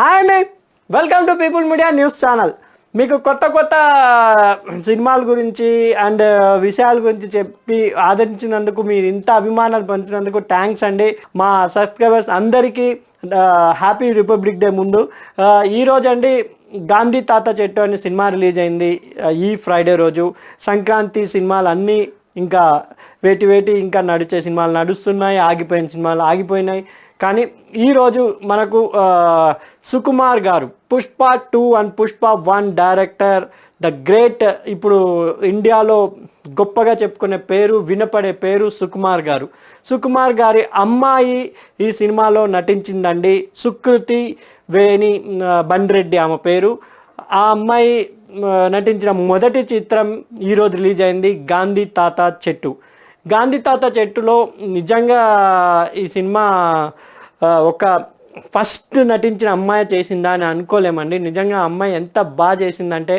Hi అండి. Welcome to people media news channel మీకు కొత్త కొత్త సినిమాల గురించి అండ్ విషయాల గురించి చెప్పి ఆదరించినందుకు మీరు ఇంత అభిమానాలు పంచినందుకు థ్యాంక్స్ అండి. మా సబ్స్క్రైబర్స్ అందరికీ హ్యాపీ రిపబ్లిక్ డే ముందు. ఈరోజు ఈ అండి గాంధీ తాత చెట్టు అనే సినిమా రిలీజ్ అయింది. ఈ ఫ్రైడే రోజు. సంక్రాంతి సినిమాలు అన్నీ ఇంకా వేటి వేటి ఇంకా నడిచే సినిమాలు నడుస్తున్నాయి ఆగిపోయిన సినిమాలు ఆగిపోయినాయి. కానీ ఈరోజు మనకు Sukumar garu Pushpa two and Pushpa one director the great ఇప్పుడు ఇండియాలో గొప్పగా చెప్పుకునే పేరు వినపడే పేరు సుకుమార్ గారు. సుకుమార్ గారి అమ్మాయి ఈ సినిమాలో నటించిందండి సుకృతి వేణి బండ్రెడ్డి ఆమె పేరు. ఆ అమ్మాయి నటించిన మొదటి చిత్రం ఈరోజు రిలీజ్ అయింది గాంధీ తాత చెట్టు. గాంధీ తాత చెట్టులో నిజంగా ఈ సినిమా ఒక ఫస్ట్ నటించిన అమ్మాయి చేసిందా అని అనుకోలేమండి. నిజంగా ఆ అమ్మాయి ఎంత బాగా చేసిందంటే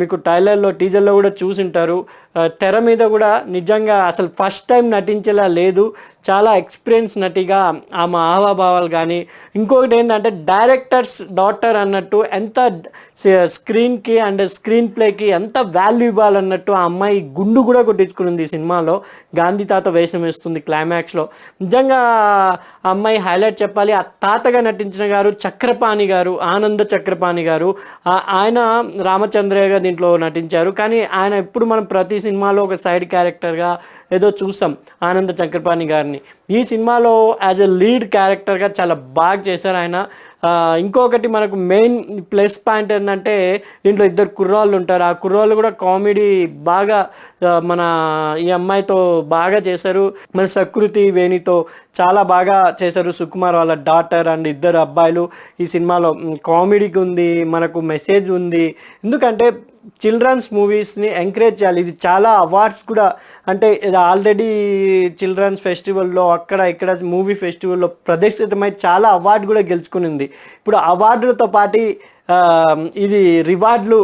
మీకు టైలర్లో టీజర్లో కూడా చూసింటారు. ఉంటారు తెర మీద కూడా నిజంగా అసలు ఫస్ట్ టైం నటించేలా లేదు. చాలా ఎక్స్పీరియన్స్ నటిగా ఆమె హావభావాలు కానీ ఇంకొకటి ఏంటంటే డైరెక్టర్స్ డాటర్ అన్నట్టు ఎంత స్క్రీన్కి అండ్ స్క్రీన్ ప్లేకి ఎంత వాల్యూ ఇవ్వాలన్నట్టు ఆ అమ్మాయి గుండు కూడా కొట్టించుకునింది ఈ సినిమాలో. గాంధీ తాత వేషం వేస్తుంది క్లైమాక్స్లో నిజంగా ఆ అమ్మాయి హైలైట్ చెప్పాలి. ఆ తాతగా నటించిన గారు చక్రపాణి గారు ఆనంద చక్రపాణి గారు. ఆయన రామచంద్రయ్య గారు దీంట్లో నటించారు. కానీ ఆయన ఎప్పుడు మనం ప్రతి సినిమాలో ఒక సైడ్ క్యారెక్టర్గా ఏదో చూసాం ఆనంద చక్రపాణి గారిని. ఈ సినిమాలో యాజ్ ఎ లీడ్ క్యారెక్టర్గా చాలా బాగా చేశారు ఆయన. ఇంకొకటి మనకు మెయిన్ ప్లస్ పాయింట్ ఏంటంటే దీంట్లో ఇద్దరు కుర్రాళ్ళు ఉంటారు. ఆ కుర్రాళ్ళు కూడా కామెడీ బాగా మన ఈ అమ్మాయితో బాగా చేశారు. మన సకృతి వేణితో చాలా బాగా చేశారు. సుకుమార్ వాళ్ళ డాటర్ అండ్ ఇద్దరు అబ్బాయిలు ఈ సినిమాలో. కామెడీకి ఉంది మనకు మెసేజ్ ఉంది. ఎందుకంటే చిల్డ్రన్స్ మూవీస్ని ఎంకరేజ్ చేయాలి. ఇది చాలా అవార్డ్స్ కూడా. అంటే ఇది ఆల్రెడీ చిల్డ్రన్స్ ఫెస్టివల్లో అక్కడ ఇక్కడ మూవీ ఫెస్టివల్లో ప్రదర్శితమై చాలా అవార్డు కూడా గెలుచుకునింది. ఇప్పుడు అవార్డులతో పాటు ఇది రివార్డులు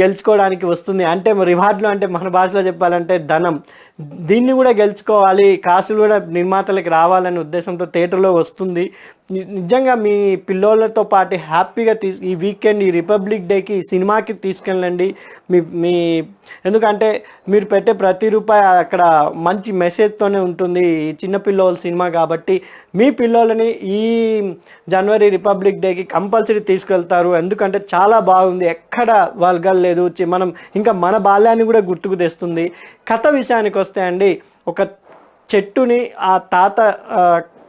గెలుచుకోవడానికి వస్తుంది. అంటే రివార్డులు అంటే మన భాషలో చెప్పాలంటే ధనం. దీన్ని కూడా గెలుచుకోవాలి కాసులు కూడా నిర్మాతలకు రావాలనే ఉద్దేశంతో థియేటర్లో వస్తుంది. నిజంగా మీ పిల్లోళ్ళతో పాటు హ్యాపీగా తీ ఈ వీకెండ్ ఈ రిపబ్లిక్ డేకి ఈ సినిమాకి తీసుకెళ్ళండి. మీ మీ ఎందుకంటే మీరు పెట్టే ప్రతి రూపాయి అక్కడ మంచి మెసేజ్తోనే ఉంటుంది ఈ చిన్నపిల్లోల సినిమా కాబట్టి. మీ పిల్లోలని ఈ జనవరి రిపబ్లిక్ డేకి కంపల్సరీ తీసుకెళ్తారు. ఎందుకంటే చాలా బాగుంది. ఎక్కడ వల్గలేదు చి- మనం ఇంకా మన బాల్యాన్ని కూడా గుర్తుకు తెస్తుంది. కథ విషయానికి వస్తే అండి ఒక చెట్టుని ఆ తాత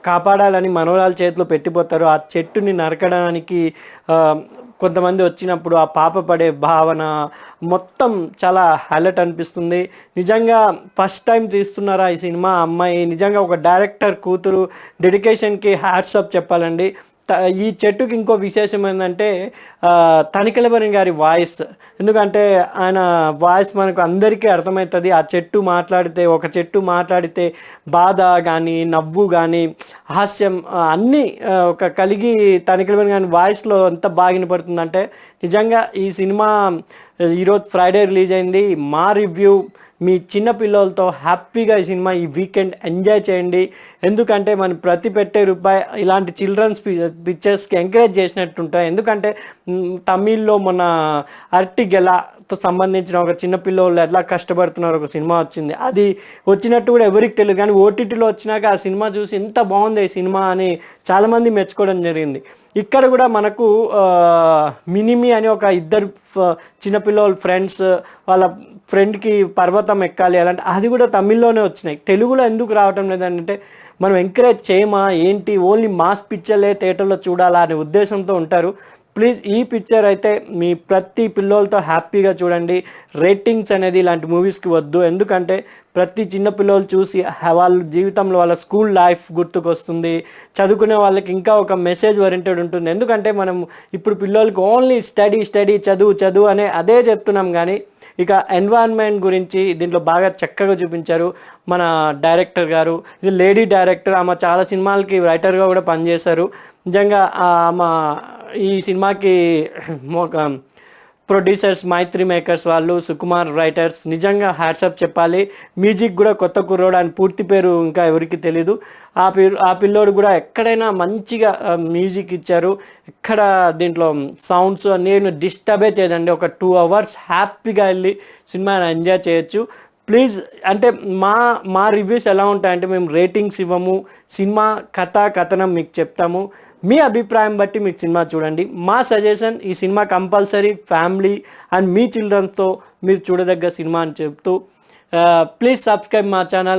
కాపాడాలని మనోరాల చేతిలో పెట్టిపోతారు. ఆ చెట్టుని నరకడానికి కొంతమంది వచ్చినప్పుడు ఆ పాప పడే భావన మొత్తం చాలా హైలైట్ అనిపిస్తుంది. నిజంగా ఫస్ట్ టైం తీస్తున్నారా ఈ సినిమా? అమ్మాయి నిజంగా ఒక డైరెక్టర్ కూతురు. డెడికేషన్కి హ్యాట్సప్ చెప్పాలండి. ఈ చెట్టుకి ఇంకో విశేషం ఏంటంటే ఆ, గారి వాయిస్. ఎందుకంటే ఆయన వాయిస్ మనకు అందరికీ అర్థమవుతుంది. ఆ చెట్టు మాట్లాడితే ఒక చెట్టు మాట్లాడితే బాధ కానీ నవ్వు కానీ హాస్యం అన్నీ ఒక కలిగి తనికెలబరి గారి వాయిస్లో ఎంత బాగా పడుతుందంటే నిజంగా ఈ సినిమా ఈరోజు ఫ్రైడే రిలీజ్ అయింది. మా రివ్యూ మీ చిన్న పిల్లలతో హ్యాపీగా ఈ సినిమా ఈ వీకెండ్ ఎంజాయ్ చేయండి. ఎందుకంటే మనం ప్రతి పెట్టే రూపాయి ఇలాంటి చిల్డ్రన్స్ పిక్చర్స్కి ఎంకరేజ్ చేసినట్టుంటాయి. ఎందుకంటే తమిళ్ళో మన అర్టిగెలాతో సంబంధించిన ఒక చిన్న పిల్లోళ్ళు ఎట్లా కష్టపడుతున్నారు ఒక సినిమా వచ్చింది. అది వచ్చినట్టు కూడా ఎవరికి తెలియదు. కానీ ఓటీటీలో వచ్చినాక ఆ సినిమా చూసి ఎంత బాగుంది ఈ సినిమా అని చాలామంది మెచ్చుకోవడం జరిగింది. ఇక్కడ కూడా మనకు మినిమి అని ఒక ఇద్దరు చిన్నపిల్లల ఫ్రెండ్స్ వాళ్ళ ఫ్రెండ్కి పర్వతం ఎక్కాలి అలాంటి అది కూడా తమిళ్ళోనే వచ్చినాయి. తెలుగులో ఎందుకు రావటం లేదంటే మనం ఎంకరేజ్ చేయమా ఏంటి ఓన్లీ మాస్ పిక్చర్లే థియేటర్లో చూడాలా అనే ఉద్దేశంతో ఉంటారు. ప్లీజ్ ఈ పిక్చర్ అయితే మీ ప్రతి పిల్లోలతో హ్యాపీగా చూడండి. రేటింగ్స్ అనేది ఇలాంటి మూవీస్కి వద్దు. ఎందుకంటే ప్రతి చిన్న పిల్లలు చూసి వాళ్ళ జీవితంలో వాళ్ళ స్కూల్ లైఫ్ గుర్తుకొస్తుంది. చదువుకునే వాళ్ళకి ఇంకా ఒక మెసేజ్ ఓరియంటెడ్ ఉంటుంది. ఎందుకంటే మనం ఇప్పుడు పిల్లలకి ఓన్లీ స్టడీ స్టడీ చదువు చదువు అనే అదే చెప్తున్నాం కానీ ఇక ఎన్వైరన్మెంట్ గురించి దీంట్లో బాగా చక్కగా చూపించారు మన డైరెక్టర్ గారు ఇది లేడీ డైరెక్టర్ ఆమె చాలా సినిమాలకి రైటర్గా కూడా పనిచేశారు. నిజంగా ఆమె ఈ సినిమాకి ప్రొడ్యూసర్స్ మైత్రి మేకర్స్ వాళ్ళు సుకుమార్ రైటర్స్ నిజంగా హ్యాట్సప్ చెప్పాలి. మ్యూజిక్ కూడా కొత్త కుర్రోడు అని పూర్తి పేరు ఇంకా ఎవరికి తెలీదు. ఆ పేరు ఆ పిల్లోడు కూడా ఎక్కడైనా మంచిగా మ్యూజిక్ ఇచ్చారు. ఎక్కడ దీంట్లో సౌండ్స్ నేను డిస్టర్బే చేయదండి. ఒక టూ అవర్స్ హ్యాపీగా వెళ్ళి సినిమాని ఎంజాయ్ చేయొచ్చు. ప్లీజ్ అంటే మా మా రివ్యూస్ ఎలా ఉంటాయంటే మేము రేటింగ్స్ ఇవ్వము సినిమా కథ కథనం మీకు చెప్తాము. మీ అభిప్రాయం బట్టి మీకు సినిమా చూడండి. మా సజెషన్ ఈ సినిమా కంపల్సరీ ఫ్యామిలీ అండ్ మీ చిల్డ్రన్స్తో మీరు చూడదగ్గ సినిమా అని చెప్తూ ప్లీజ్ సబ్స్క్రైబ్ మా ఛానల్.